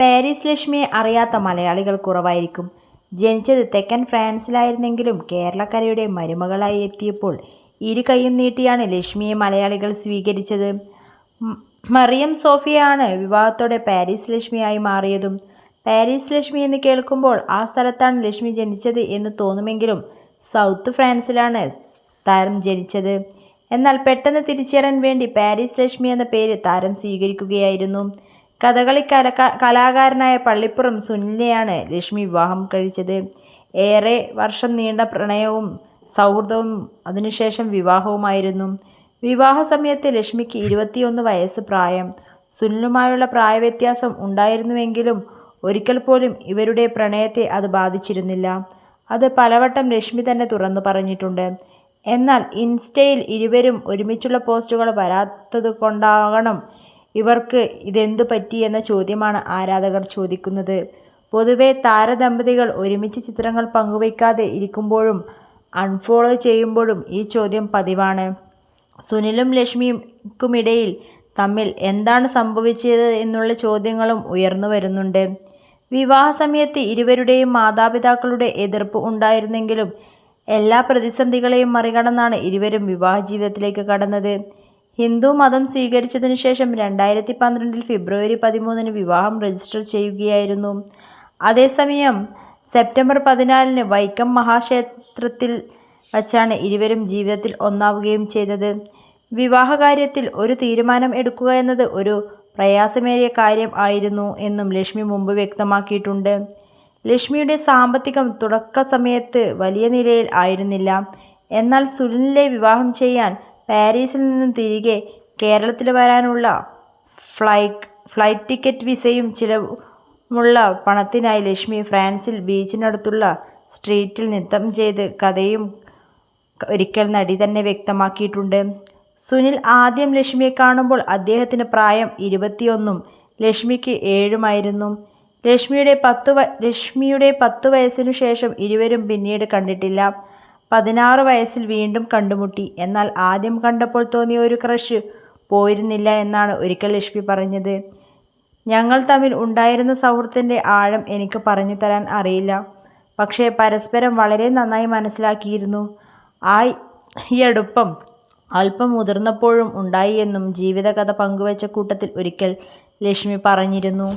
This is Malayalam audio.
പാരീസ് ലക്ഷ്മിയെ അറിയാത്ത മലയാളികൾ കുറവായിരിക്കും. ജനിച്ചത് തെക്കൻ ഫ്രാൻസിലായിരുന്നെങ്കിലും കേരളക്കരയുടെ മരുമകളായി എത്തിയപ്പോൾ ഇരു കൈയും നീട്ടിയാണ് ലക്ഷ്മിയെ മലയാളികൾ സ്വീകരിച്ചത്. മറിയം സോഫിയാണ് വിവാഹത്തോടെ പാരീസ് ലക്ഷ്മിയായി മാറിയതും. പാരീസ് ലക്ഷ്മി എന്ന് കേൾക്കുമ്പോൾ ആ സ്ഥലത്താണ് ലക്ഷ്മി ജനിച്ചത് എന്ന് തോന്നുമെങ്കിലും സൗത്ത് ഫ്രാൻസിലാണ് താരം ജനിച്ചത്. എന്നാൽ പെട്ടെന്ന് തിരിച്ചറിയാൻ വേണ്ടി പാരീസ് ലക്ഷ്മി എന്ന പേര് താരം സ്വീകരിക്കുകയായിരുന്നു. കഥകളി കലാകാരനായ പള്ളിപ്പുറം സുനിലിനെയാണ് ലക്ഷ്മി വിവാഹം കഴിച്ചത്. ഏറെ വർഷം നീണ്ട പ്രണയവും സൗഹൃദവും അതിനുശേഷം വിവാഹവുമായിരുന്നു. വിവാഹ സമയത്ത് ലക്ഷ്മിക്ക് ഇരുപത്തിയൊന്ന് വയസ്സ് പ്രായം. സുനിലുമായുള്ള പ്രായവ്യത്യാസം ഉണ്ടായിരുന്നുവെങ്കിലും ഒരിക്കൽ പോലും ഇവരുടെ പ്രണയത്തെ അത് ബാധിച്ചിരുന്നില്ല. അത് പലവട്ടം ലക്ഷ്മി തന്നെ തുറന്നു പറഞ്ഞിട്ടുണ്ട്. എന്നാൽ ഇൻസ്റ്റയിൽ ഇരുവരും ഒരുമിച്ചുള്ള പോസ്റ്റുകൾ വരാത്തതുകൊണ്ടാകണം ഇവർക്ക് ഇതെന്തു പറ്റി എന്ന ചോദ്യമാണ് ആരാധകർ ചോദിക്കുന്നത്. പൊതുവെ താരദമ്പതികൾ ഒരുമിച്ച് ചിത്രങ്ങൾ പങ്കുവയ്ക്കാതെ ഇരിക്കുമ്പോഴും അൺഫോളോ ചെയ്യുമ്പോഴും ഈ ചോദ്യം പതിവാണ്. സുനിലും ലക്ഷ്മിക്കുമിടയിൽ തമ്മിൽ എന്താണ് സംഭവിച്ചത് എന്നുള്ള ചോദ്യങ്ങളും ഉയർന്നു വരുന്നുണ്ട് വിവാഹ സമയത്ത് ഇരുവരുടെയും മാതാപിതാക്കളുടെ എതിർപ്പ് ഉണ്ടായിരുന്നെങ്കിലും എല്ലാ പ്രതിസന്ധികളെയും മറികടന്നാണ് ഇരുവരും വിവാഹ ജീവിതത്തിലേക്ക് കടന്നത്. ഹിന്ദു മതം സ്വീകരിച്ചതിനുശേഷം രണ്ടായിരത്തി പന്ത്രണ്ടിൽ ഫെബ്രുവരി പതിമൂന്നിന് വിവാഹം രജിസ്റ്റർ ചെയ്യുകയായിരുന്നു. അതേസമയം സെപ്റ്റംബർ പതിനാലിന് വൈക്കം മഹാക്ഷേത്രത്തിൽ വച്ചാണ് ഇരുവരും ജീവിതത്തിൽ ഒന്നാവുകയും ചെയ്തത്. വിവാഹകാര്യത്തിൽ ഒരു തീരുമാനം എടുക്കുക എന്നത് ഒരു പ്രയാസമേറിയ കാര്യം ആയിരുന്നു എന്നും ലക്ഷ്മി മുമ്പ് വ്യക്തമാക്കിയിട്ടുണ്ട്. ലക്ഷ്മിയുടെ സാമ്പത്തികം തുടക്ക സമയത്ത് വലിയ നിലയിൽ ആയിരുന്നില്ല. എന്നാൽ സുനിലിനെ വിവാഹം ചെയ്യാൻ പാരീസിൽ നിന്നും തിരികെ കേരളത്തിൽ വരാനുള്ള ഫ്ലൈറ്റ് ടിക്കറ്റ് വിസയും ചിലവുമുള്ള പണത്തിനായി ലക്ഷ്മി ഫ്രാൻസിൽ ബീച്ചിനടുത്തുള്ള സ്ട്രീറ്റിൽ നൃത്തം ചെയ്ത് കഥയും ഒരിക്കൽ നടി തന്നെ വ്യക്തമാക്കിയിട്ടുണ്ട്. സുനിൽ ആദ്യം ലക്ഷ്മിയെ കാണുമ്പോൾ അദ്ദേഹത്തിന് പ്രായം ഇരുപത്തിയൊന്നും ലക്ഷ്മിക്ക് ഏഴുമായിരുന്നു. ലക്ഷ്മിയുടെ പത്ത് ലക്ഷ്മിയുടെ പത്ത് വയസ്സിനു ശേഷം ഇരുവരും പിന്നീട് കണ്ടിട്ടില്ല. പതിനാറ് വയസ്സിൽ വീണ്ടും കണ്ടുമുട്ടി. എന്നാൽ ആദ്യം കണ്ടപ്പോൾ തോന്നിയ ഒരു ക്രഷ് പോയിരുന്നില്ല എന്നാണ് ഒരിക്കൽ ലക്ഷ്മി പറഞ്ഞത്. ഞങ്ങൾ തമ്മിൽ ഉണ്ടായിരുന്ന സൗഹൃദത്തിന്റെ ആഴം എനിക്ക് പറഞ്ഞു തരാൻ അറിയില്ല. പക്ഷേ പരസ്പരം വളരെ നന്നായി മനസ്സിലാക്കിയിരുന്നു. ആ ഈ അടുപ്പം അല്പം മുതിർന്നപ്പോഴും ഉണ്ടായി എന്നും ജീവിതകഥ പങ്കുവച്ച കൂട്ടത്തിൽ ഒരിക്കൽ ലക്ഷ്മി പറഞ്ഞിരുന്നു.